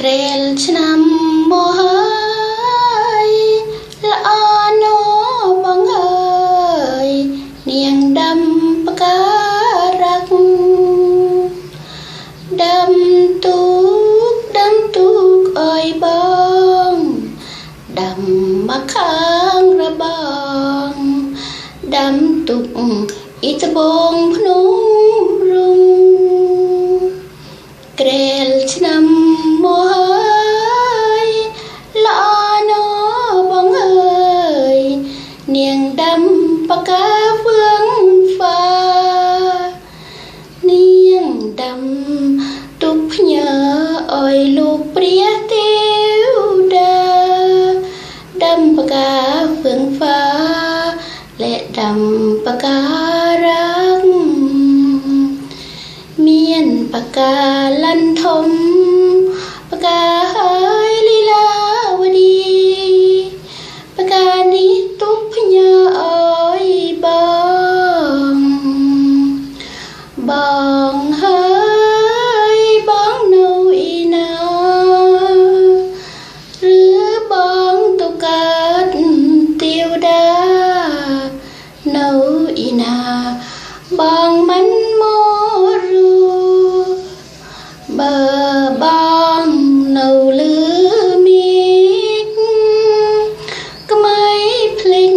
ក្រែលឆ្នាំមកហើយល្អណូបងអើយនាងដាំផ្ការ័កដាំទូកដាំទូកអើយបងដាំមកខាងរបងដាំទុកអ៊ីត្បូងភ្នំរុងក្រែលឆ្នាំ ផ្កាវឿងហ្វានាងដំទុកផ្ញើអើយលោកព្រះទេវតាដំផ្កាវឿងហ្វាលេដំផ្ការ៉ាមានបកាលិនធំ បើបងនៅលឺមីកក្មៃភ្លេង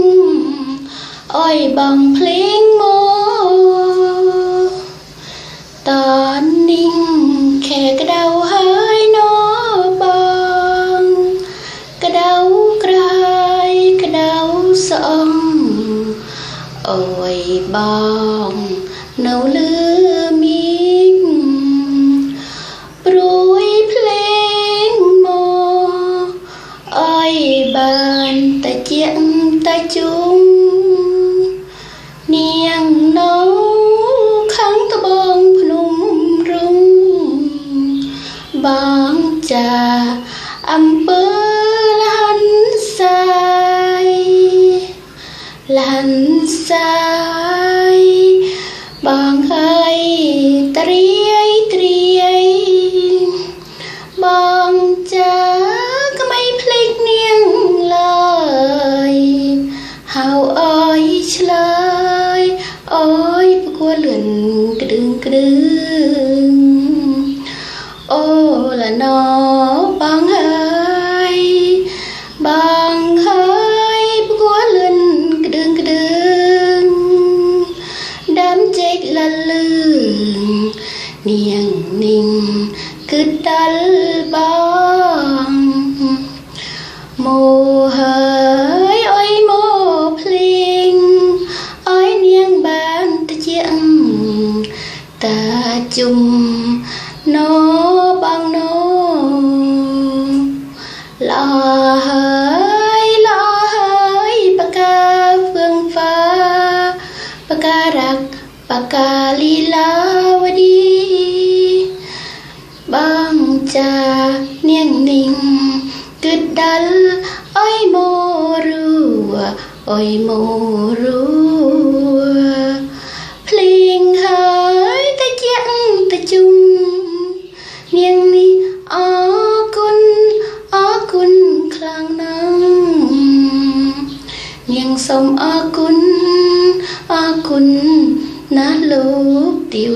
អុយបងភ្លេងមកតននីងខេក្តៅហើយណោបងក្តៅក្រហាយក្តៅស្អំអុយបងនៅលឺ តែជុំនាងនៅខាងត្បូងភ្នំរុងបងចាអំពើលហនសាយលហនសា ងនីងគឺដល់បងមកហើយអើយមកភ្លេងអើយនាងបានតិចតាជុំណោ អុយមូរួភ្លៀងហើយតែជាងតែជុំនាងនេះអរគុណអរគុណខ្លាំងណាស់នាងសូមអរគុណអរគុណណាស់លោកទៀវ